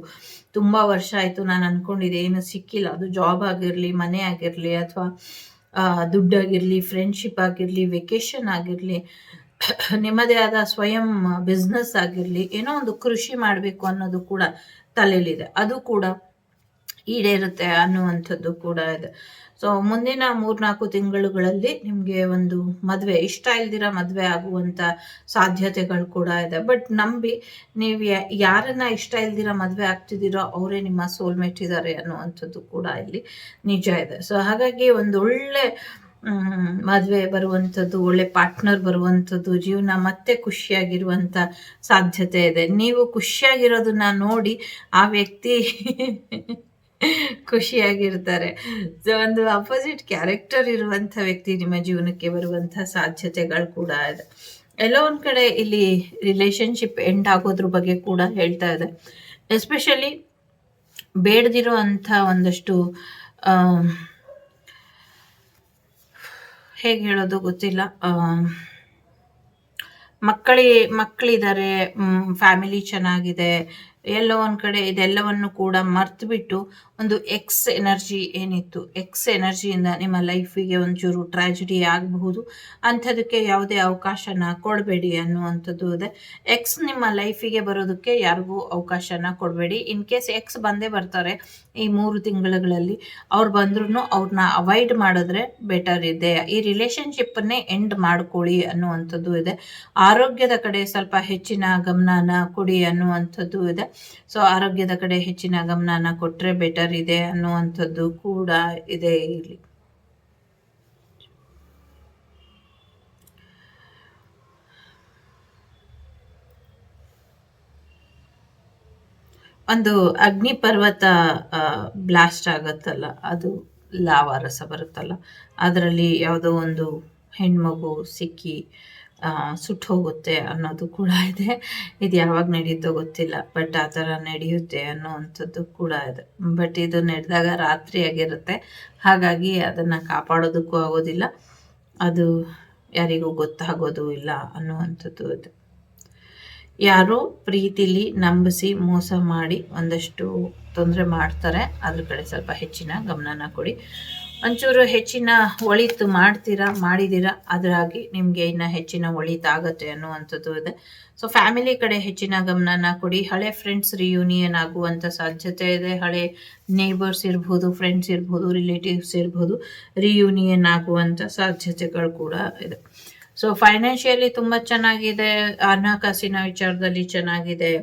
ತುಂಬ ವರ್ಷ ಆಯಿತು, ನಾನು ಅಂದ್ಕೊಂಡಿದ್ದೆ ಏನು ಸಿಕ್ಕಿಲ್ಲ. ಅದು ಜಾಬ್ ಆಗಿರಲಿ, ಮನೆ ಆಗಿರಲಿ, ಅಥವಾ ದುಡ್ಡಾಗಿರಲಿ ಫ್ರೆಂಡ್ಶಿಪ್ ಆಗಿರಲಿ ವೆಕೇಶನ್ ಆಗಿರಲಿ ನಿಮ್ಮದೇ ಆದ ಸ್ವಯಂ ಬಿಸ್ನೆಸ್ ಆಗಿರಲಿ, ಏನೋ ಒಂದು ಕೃಷಿ ಮಾಡಬೇಕು ಅನ್ನೋದು ಕೂಡ ತಲೆಯಲ್ಲಿದೆ. ಅದು ಕೂಡ ಈಡೇರುತ್ತೆ ಅನ್ನುವಂಥದ್ದು ಕೂಡ ಇದೆ. ಸೊ ಮುಂದಿನ ಮೂರ್ನಾಲ್ಕು ತಿಂಗಳುಗಳಲ್ಲಿ ನಿಮಗೆ ಒಂದು ಮದುವೆ, ಇಷ್ಟ ಇಲ್ದಿರ ಮದುವೆ ಆಗುವಂಥ ಸಾಧ್ಯತೆಗಳು ಕೂಡ ಇದೆ. ಬಟ್ ನಂಬಿ ನೀವು ಯಾರನ್ನ ಇಷ್ಟ ಇಲ್ದಿರ ಮದುವೆ ಆಗ್ತಿದ್ದೀರೋ ಅವರೇ ನಿಮ್ಮ ಸೋಲ್ಮೇಟ್ ಇದ್ದಾರೆ ಅನ್ನುವಂಥದ್ದು ಕೂಡ ಇಲ್ಲಿ ನಿಜ ಇದೆ. ಸೊ ಹಾಗಾಗಿ ಒಂದು ಒಳ್ಳೆ ಮದುವೆ ಬರುವಂಥದ್ದು, ಒಳ್ಳೆ ಪಾರ್ಟ್ನರ್ ಬರುವಂಥದ್ದು, ಜೀವನ ಮತ್ತೆ ಖುಷಿಯಾಗಿರುವಂಥ ಸಾಧ್ಯತೆ ಇದೆ. ನೀವು ಖುಷಿಯಾಗಿರೋದನ್ನ ನೋಡಿ ಆ ವ್ಯಕ್ತಿ ಖುಷಿಯಾಗಿರ್ತಾರೆ. ಒಂದು ಅಪೋಸಿಟ್ ಕ್ಯಾರೆಕ್ಟರ್ ಇರುವಂಥ ವ್ಯಕ್ತಿ ನಿಮ್ಮ ಜೀವನಕ್ಕೆ ಬರುವಂಥ ಸಾಧ್ಯತೆಗಳು ಕೂಡ ಇದೆ. ಎಲ್ಲೋ ಒಂದ್ ಕಡೆ ಇಲ್ಲಿ ರಿಲೇಶನ್ಶಿಪ್ ಎಂಡ್ ಆಗೋದ್ರ ಬಗ್ಗೆ ಕೂಡ ಹೇಳ್ತಾ ಇದೆ. ಎಸ್ಪೆಷಲಿ ಬೇಡದಿರೋ ಅಂಥ ಒಂದಷ್ಟು ಹೇಗೆ ಹೇಳೋದು ಗೊತ್ತಿಲ್ಲ. ಮಕ್ಕಳಿ ಮಕ್ಕಳಿದ್ದಾರೆ ಫ್ಯಾಮಿಲಿ ಚೆನ್ನಾಗಿದೆ ಎಲ್ಲೋ ಒಂದು ಕಡೆ ಇದೆಲ್ಲವನ್ನು ಕೂಡ ಮರ್ತು ಒಂದು ಎಕ್ಸ್ ಎನರ್ಜಿ ಏನಿತ್ತು. ಎಕ್ಸ್ ಎನರ್ಜಿಯಿಂದ ನಿಮ್ಮ ಲೈಫಿಗೆ ಒಂಚೂರು ಟ್ರಾಜಿಡಿ ಆಗಬಹುದು. ಅಂಥದಕ್ಕೆ ಯಾವುದೇ ಅವಕಾಶನ ಕೊಡಬೇಡಿ ಅನ್ನುವಂಥದ್ದು ಇದೆ. ಎಕ್ಸ್ ನಿಮ್ಮ ಲೈಫಿಗೆ ಬರೋದಕ್ಕೆ ಯಾರಿಗೂ ಅವಕಾಶನ ಕೊಡಬೇಡಿ. ಇನ್ ಕೇಸ್ ಎಕ್ಸ್ ಬಂದೇ ಬರ್ತಾರೆ, ಈ ಮೂರು ತಿಂಗಳುಗಳಲ್ಲಿ ಅವ್ರು ಬಂದ್ರೂ ಅವ್ರನ್ನ ಅವಾಯ್ಡ್ ಮಾಡಿದ್ರೆ ಬೆಟರ್ ಇದೆ. ಈ ರಿಲೇಶನ್ಶಿಪ್ಪನ್ನೇ ಎಂಡ್ ಮಾಡ್ಕೊಳ್ಳಿ ಅನ್ನುವಂಥದ್ದು ಇದೆ. ಆರೋಗ್ಯದ ಕಡೆ ಸ್ವಲ್ಪ ಹೆಚ್ಚಿನ ಗಮನನ ಕೊಡಿ ಅನ್ನುವಂಥದ್ದು ಇದೆ. ಸೊ ಆರೋಗ್ಯದ ಕಡೆ ಹೆಚ್ಚಿನ ಗಮನನ ಕೊಟ್ಟರೆ ಬೆಟರ್ ಇದೆ ಅನ್ನುವಂಥದ್ದು ಕೂಡ ಇದೆ ಇಲ್ಲಿ. ಒಂದು ಅಗ್ನಿ ಪರ್ವತ ಬ್ಲಾಸ್ಟ್ ಆಗುತ್ತಲ್ಲ, ಅದು ಲಾವಾರಸ ಬರುತ್ತಲ್ಲ, ಅದರಲ್ಲಿ ಯಾವುದೋ ಒಂದು ಹೆಣ್ಮಗು ಸಿಕ್ಕಿ ಸುಟ್ಟು ಹೋಗುತ್ತೆ ಅನ್ನೋದು ಕೂಡ ಇದೆ. ಇದು ಯಾವಾಗ ನಡೆಯುತ್ತೋ ಗೊತ್ತಿಲ್ಲ, ಬಟ್ ಆ ಥರ ನಡೆಯುತ್ತೆ ಅನ್ನೋವಂಥದ್ದು ಕೂಡ ಇದೆ. ಬಟ್ ಇದು ನಡೆದಾಗ ರಾತ್ರಿ ಆಗಿರುತ್ತೆ. ಹಾಗಾಗಿ ಅದನ್ನು ಕಾಪಾಡೋದಕ್ಕೂ ಆಗೋದಿಲ್ಲ. ಅದು ಯಾರಿಗೂ ಗೊತ್ತಾಗೋದು ಇಲ್ಲ ಅನ್ನುವಂಥದ್ದು ಇದೆ. ಯಾರೋ ಪ್ರೀತಿಲಿ ನಂಬಿಸಿ ಮೋಸ ಮಾಡಿ ಒಂದಷ್ಟು ತೊಂದರೆ ಮಾಡ್ತಾರೆ. ಅದ್ರ ಕಡೆ ಸ್ವಲ್ಪ ಹೆಚ್ಚಿನ ಗಮನನ ಕೊಡಿ. ಒಂಚೂರು ಹೆಚ್ಚಿನ ಒಳಿತು ಮಾಡ್ತೀರಾ, ಮಾಡಿದ್ದೀರಾ, ಅದರಾಗಿ ನಿಮಗೆ ಇನ್ನು ಹೆಚ್ಚಿನ ಒಳಿತಾಗತ್ತೆ ಅನ್ನುವಂಥದ್ದು ಇದೆ. ಸೊ ಫ್ಯಾಮಿಲಿ ಕಡೆ ಹೆಚ್ಚಿನ ಗಮನನ ಕೊಡಿ. ಹಳೆ ಫ್ರೆಂಡ್ಸ್ ರಿಯೂನಿಯನ್ ಆಗುವಂಥ ಸಾಧ್ಯತೆ ಇದೆ. ಹಳೆ ನೇಬರ್ಸ್ ಇರ್ಬೋದು ಫ್ರೆಂಡ್ಸ್ ಇರ್ಬೋದು ರಿಲೇಟಿವ್ಸ್ ಇರ್ಬೋದು ರಿಯೂನಿಯನ್ ಆಗುವಂಥ ಸಾಧ್ಯತೆಗಳು ಕೂಡ ಇದೆ. ಸೊ ಫೈನಾನ್ಷಿಯಲಿ ತುಂಬ ಚೆನ್ನಾಗಿದೆ. ಹಣಕಾಸಿನ ವಿಚಾರದಲ್ಲಿ ಚೆನ್ನಾಗಿದೆ.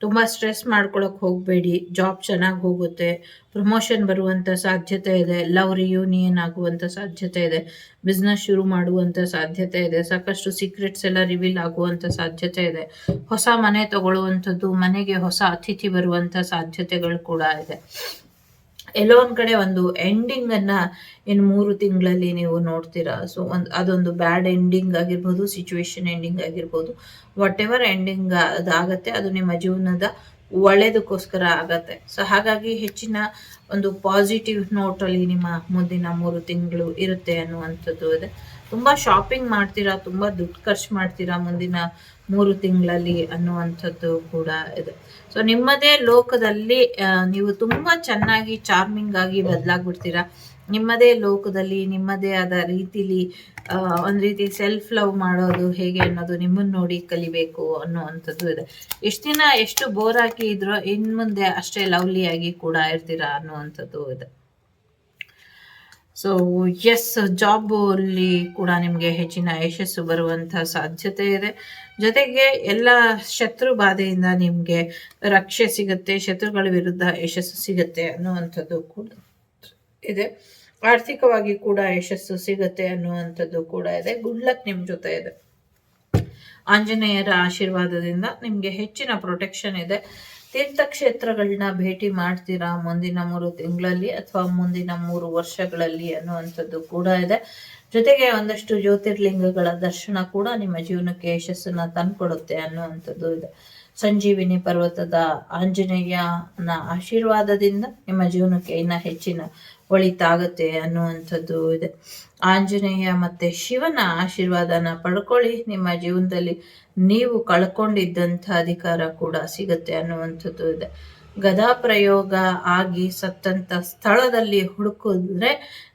ತುಂಬ ಸ್ಟ್ರೆಸ್ ಮಾಡ್ಕೊಳಕ್ ಹೋಗಬೇಡಿ. ಜಾಬ್ ಚೆನ್ನಾಗಿ ಹೋಗುತ್ತೆ. ಪ್ರಮೋಷನ್ ಬರುವಂಥ ಸಾಧ್ಯತೆ ಇದೆ. ಲವ್ ರಿಯೂನಿಯನ್ ಆಗುವಂಥ ಸಾಧ್ಯತೆ ಇದೆ. ಬಿಸ್ನೆಸ್ ಶುರು ಮಾಡುವಂತ ಸಾಧ್ಯತೆ ಇದೆ. ಸಾಕಷ್ಟು ಸೀಕ್ರೆಟ್ಸ್ ಎಲ್ಲ ರಿವೀಲ್ ಆಗುವಂಥ ಸಾಧ್ಯತೆ ಇದೆ. ಹೊಸ ಮನೆ ತಗೊಳ್ಳುವಂಥದ್ದು ಮನೆಗೆ ಹೊಸ ಅತಿಥಿ ಬರುವಂಥ ಸಾಧ್ಯತೆಗಳು ಕೂಡ ಇದೆ. ಎಲ್ಲೋ ಕಡೆ ಒಂದು ಎಂಡಿಂಗ್ ಅನ್ನ ಇನ್ನು ಮೂರು ತಿಂಗಳಲ್ಲಿ ನೀವು ನೋಡ್ತೀರಾ. ಸೊ ಒಂದು ಅದೊಂದು ಬ್ಯಾಡ್ ಎಂಡಿಂಗ್ ಆಗಿರ್ಬೋದು ಸಿಚುವೇಶನ್ ಎಂಡಿಂಗ್ ಆಗಿರ್ಬೋದು. ವಾಟ್ ಎವರ್ ಎಂಡಿಂಗ್ ಅದಾಗತ್ತೆ ಅದು ನಿಮ್ಮ ಜೀವನದ ಒಳ್ಳೇದಕ್ಕೋಸ್ಕರ ಆಗತ್ತೆ. ಸೊ ಹಾಗಾಗಿ ಹೆಚ್ಚಿನ ಒಂದು ಪಾಸಿಟಿವ್ ನೋಟಲ್ಲಿ ನಿಮ್ಮ ಮುಂದಿನ ಮೂರು ತಿಂಗಳು ಇರುತ್ತೆ ಅನ್ನುವಂಥದ್ದು ಇದೆ. ತುಂಬ ಶಾಪಿಂಗ್ ಮಾಡ್ತೀರಾ, ತುಂಬ ದುಡ್ಡು ಖರ್ಚು ಮಾಡ್ತೀರಾ ಮುಂದಿನ ಮೂರು ತಿಂಗಳಲ್ಲಿ ಅನ್ನುವಂಥದ್ದು ಕೂಡ ಇದೆ. ಸೊ ನಿಮ್ಮದೇ ಲೋಕದಲ್ಲಿ ನೀವು ತುಂಬಾ ಚೆನ್ನಾಗಿ ಚಾರ್ಮಿಂಗ್ ಆಗಿ ಬದಲಾಗ್ಬಿಡ್ತೀರಾ? ನಿಮ್ಮದೇ ಲೋಕದಲ್ಲಿ, ನಿಮ್ಮದೇ ಆದ ರೀತಿಲಿ ಒಂದು ರೀತಿ ಸೆಲ್ಫ್ ಲವ್ ಮಾಡೋದು ಹೇಗೆ ಅನ್ನೋದು ನಿಮ್ಮನ್ನ ನೋಡಿ ಕಲಿಬೇಕು ಅನ್ನುವಂಥದ್ದು ಇದೆ. ಎಷ್ಟು ದಿನ ಎಷ್ಟು ಬೋರ್ ಹಾಕಿ ಇದ್ರೋ ಇನ್ನು ಮುಂದೆ ಅಷ್ಟೇ ಲವ್ಲಿಯಾಗಿ ಕೂಡ ಇರ್ತೀರಾ ಅನ್ನುವಂಥದ್ದು ಇದೆ. ಸೊ ಎಸ್ ಜಾಬಲ್ಲಿ ಕೂಡ ನಿಮಗೆ ಹೆಚ್ಚಿನ ಯಶಸ್ಸು ಬರುವಂಥ ಸಾಧ್ಯತೆ ಇದೆ. ಜೊತೆಗೆ ಎಲ್ಲ ಶತ್ರು ಬಾಧೆಯಿಂದ ನಿಮಗೆ ರಕ್ಷೆ ಸಿಗುತ್ತೆ, ಶತ್ರುಗಳ ವಿರುದ್ಧ ಯಶಸ್ಸು ಸಿಗುತ್ತೆ ಅನ್ನುವಂಥದ್ದು ಕೂಡ ಇದೆ. ಆರ್ಥಿಕವಾಗಿ ಕೂಡ ಯಶಸ್ಸು ಸಿಗುತ್ತೆ ಅನ್ನುವಂಥದ್ದು ಕೂಡ ಇದೆ. ಗುಡ್ ಲಕ್ ನಿಮ್ಮ ಜೊತೆ ಇದೆ. ಆಂಜನೇಯರ ಆಶೀರ್ವಾದದಿಂದ ನಿಮಗೆ ಹೆಚ್ಚಿನ ಪ್ರೊಟೆಕ್ಷನ್ ಇದೆ. ತೀರ್ಥಕ್ಷೇತ್ರಗಳನ್ನ ಭೇಟಿ ಮಾಡ್ತೀರಾ ಮುಂದಿನ ಮೂರು ತಿಂಗಳಲ್ಲಿ ಅಥವಾ ಮುಂದಿನ ಮೂರು ವರ್ಷಗಳಲ್ಲಿ ಅನ್ನುವಂಥದ್ದು ಕೂಡ ಇದೆ. ಜೊತೆಗೆ ಒಂದಷ್ಟು ಜ್ಯೋತಿರ್ಲಿಂಗಗಳ ದರ್ಶನ ಕೂಡ ನಿಮ್ಮ ಜೀವನಕ್ಕೆ ಯಶಸ್ಸನ್ನ ತಂದ್ಕೊಡುತ್ತೆ ಅನ್ನುವಂಥದ್ದು ಇದೆ. ಸಂಜೀವಿನಿ ಪರ್ವತದ ಆಂಜನೇಯನ ಆಶೀರ್ವಾದದಿಂದ ನಿಮ್ಮ ಜೀವನಕ್ಕೆ ಇನ್ನ ಹೆಚ್ಚಿನ ಒಳಿತಾಗತ್ತೆ ಅನ್ನುವಂಥದ್ದು ಇದೆ. ಆಂಜನೇಯ ಮತ್ತೆ ಶಿವನ ಆಶೀರ್ವಾದನ ಪಡ್ಕೊಳ್ಳಿ. ನಿಮ್ಮ ಜೀವನದಲ್ಲಿ ನೀವು ಕಳ್ಕೊಂಡಿದ್ದಂಥ ಅಧಿಕಾರ ಕೂಡ ಸಿಗತ್ತೆ ಅನ್ನುವಂಥದ್ದು ಇದೆ. ಗದಾ ಪ್ರಯೋಗ ಆಗಿ ಸತ್ತಂತ ಸ್ಥಳದಲ್ಲಿ ಹುಡುಕಿದ್ರೆ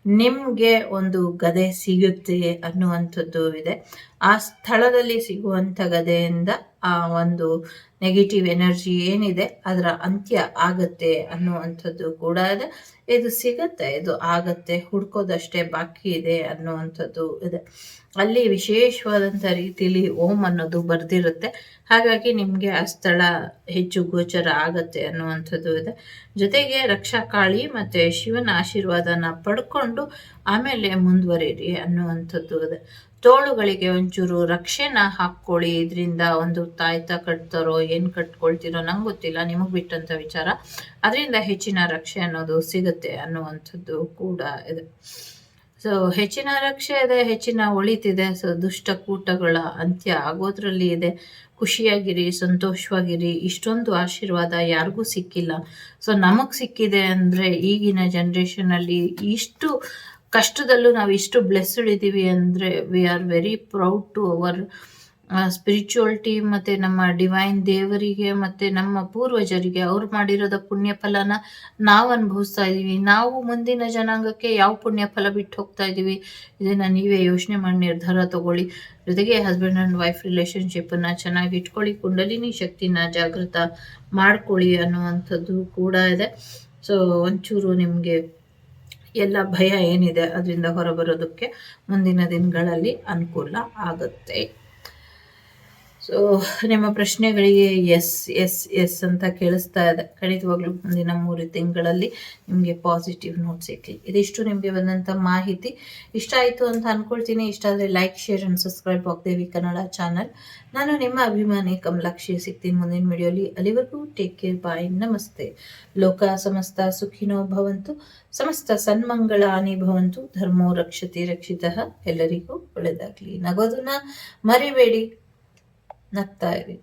ನಿಮ್ಗೆ ಒಂದು ಗದೆ ಸಿಗುತ್ತೆ ಅನ್ನುವಂಥದ್ದು ಇದೆ. ಆ ಸ್ಥಳದಲ್ಲಿ ಸಿಗುವಂಥ ಗದೆಯಿಂದ ಆ ಒಂದು ನೆಗೆಟಿವ್ ಎನರ್ಜಿ ಏನಿದೆ, ಅದರ ಅಂತ್ಯ ಆಗತ್ತೆ ಅನ್ನುವಂಥದ್ದು ಕೂಡ ಇದೆ. ಇದು ಸಿಗತ್ತೆ, ಇದು ಆಗತ್ತೆ, ಹುಡ್ಕೋದಷ್ಟೇ ಬಾಕಿ ಇದೆ ಅನ್ನುವಂಥದ್ದು ಇದೆ. ಅಲ್ಲಿ ವಿಶೇಷವಾದಂಥ ರೀತಿಯಲ್ಲಿ ಓಂ ಅನ್ನೋದು ಬರ್ದಿರುತ್ತೆ. ಹಾಗಾಗಿ ನಿಮಗೆ ಆ ಸ್ಥಳ ಹೆಚ್ಚು ಗೋಚರ ಆಗತ್ತೆ ಅನ್ನುವಂಥದ್ದು ಇದೆ. ಜೊತೆಗೆ ರಕ್ಷಾ ಕಾಳಿ ಮತ್ತು ಶಿವನ ಆಶೀರ್ವಾದನ ಪಡ್ಕೊಂಡು ಆಮೇಲೆ ಮುಂದುವರಿಯಿರಿ ಅನ್ನುವಂಥದ್ದು ಇದೆ. ತೋಳುಗಳಿಗೆ ಒಂಚೂರು ರಕ್ಷೆನ ಹಾಕ್ಕೊಳ್ಳಿ. ಇದರಿಂದ ಒಂದು ತಾಯ್ತ ಕಟ್ತಾರೋ, ಏನು ಕಟ್ಕೊಳ್ತಿರೋ ನಂಗೆ ಗೊತ್ತಿಲ್ಲ. ನಿಮಗೆ ಬಿಟ್ಟಂಥ ವಿಚಾರ. ಅದರಿಂದ ಹೆಚ್ಚಿನ ರಕ್ಷೆ ಅನ್ನೋದು ಸಿಗುತ್ತೆ ಅನ್ನುವಂಥದ್ದು ಕೂಡ ಇದೆ. ಸೊ ಹೆಚ್ಚಿನ ರಕ್ಷೆ ಇದೆ, ಹೆಚ್ಚಿನ ಒಳಿತಿದೆ. ಸೊ ದುಷ್ಟ ಕೂಟಗಳ ಅಂತ್ಯ ಆಗೋದ್ರಲ್ಲಿ ಇದೆ. ಖುಷಿಯಾಗಿರಿ, ಸಂತೋಷವಾಗಿರಿ. ಇಷ್ಟೊಂದು ಆಶೀರ್ವಾದ ಯಾರಿಗೂ ಸಿಕ್ಕಿಲ್ಲ. ಸೊ ನಮಗೆ ಸಿಕ್ಕಿದೆ ಅಂದರೆ ಈಗಿನ ಜನ್ರೇಷನಲ್ಲಿ ಇಷ್ಟು ಕಷ್ಟದಲ್ಲೂ ನಾವು ಇಷ್ಟು ಬ್ಲೆಸ್ಡ್ ಇದ್ದೀವಿ ಅಂದರೆ we are very proud to our spirituality ಮತ್ತು ನಮ್ಮ ಡಿವೈನ್ ದೇವರಿಗೆ ಮತ್ತು ನಮ್ಮ ಪೂರ್ವಜರಿಗೆ ಅವ್ರು ಮಾಡಿರೋದ ಪುಣ್ಯ ಫಲನ ನಾವು ಅನುಭವಿಸ್ತಾ ಇದ್ದೀವಿ. ನಾವು ಮುಂದಿನ ಜನಾಂಗಕ್ಕೆ ಯಾವ ಪುಣ್ಯ ಫಲ ಬಿಟ್ಟು ಹೋಗ್ತಾ ಇದ್ದೀವಿ ಇದನ್ನು ನೀವೇ ಯೋಚನೆ ಮಾಡಿ, ನಿರ್ಧಾರ ತಗೊಳ್ಳಿ. ಜೊತೆಗೆ ಹಸ್ಬೆಂಡ್ ಆ್ಯಂಡ್ ವೈಫ್ ರಿಲೇಷನ್ಶಿಪ್ಪನ್ನು ಚೆನ್ನಾಗಿ ಇಟ್ಕೊಳ್ಳಿ, ಕುಂಡಲಿನಿ ಶಕ್ತಿನ ಜಾಗೃತ ಮಾಡ್ಕೊಳ್ಳಿ ಅನ್ನುವಂಥದ್ದು ಕೂಡ ಇದೆ. ಸೊ ಒಂಚೂರು ನಿಮಗೆ ಎಲ್ಲ ಭಯ ಏನಿದೆ ಅದರಿಂದ ಹೊರಬರೋದಕ್ಕೆ ಮುಂದಿನ ದಿನಗಳಲ್ಲಿ ಅನುಕೂಲ ಆಗುತ್ತೆ. ಸೊ ನಿಮ್ಮ ಪ್ರಶ್ನೆಗಳಿಗೆ ಎಸ್ ಎಸ್ ಎಸ್ ಅಂತ ಕೇಳಿಸ್ತಾ ಇದೆ. ಖಂಡಿತವಾಗ್ಲೂ ಮುಂದಿನ ಮೂರು ತಿಂಗಳಲ್ಲಿ ನಿಮಗೆ ಪಾಸಿಟಿವ್ ನೋಟ್ ಸಿಕ್ಕಲಿ ಇದಿಷ್ಟು ನಿಮಗೆ ಬಂದಂಥ ಮಾಹಿತಿ. ಇಷ್ಟ ಆಯಿತು ಅಂತ ಅಂದ್ಕೊಳ್ತೀನಿ ಇಷ್ಟ ಆದರೆ like share and subscribe Vagdevi Kannada channel ನಾನು ನಿಮ್ಮ ಅಭಿಮಾನಿ ಕಮಲಾಕ್ಷಿ ಸಿಗ್ತೀನಿ ಮುಂದಿನ ವಿಡಿಯೋಲಿ ಅಲ್ಲಿವರೆಗೂ ಟೇಕ್ ಕೇರ್ ಬಾಯ್ ನಮಸ್ತೆ. ಲೋಕ ಸಮಸ್ತ ಸುಖಿನೋ ಭವಂತು. ಸಮಸ್ತ ಸನ್ಮಂಗಳಾನಿ ಭವಂತು. ಧರ್ಮೋ ರಕ್ಷತಿ ರಕ್ಷಿತ. ಎಲ್ಲರಿಗೂ ಒಳ್ಳೆಯದಾಗಲಿ ನಗೋದನ್ನ ಮರಿಬೇಡಿ. ನಗ್ತಾ ಇರಿ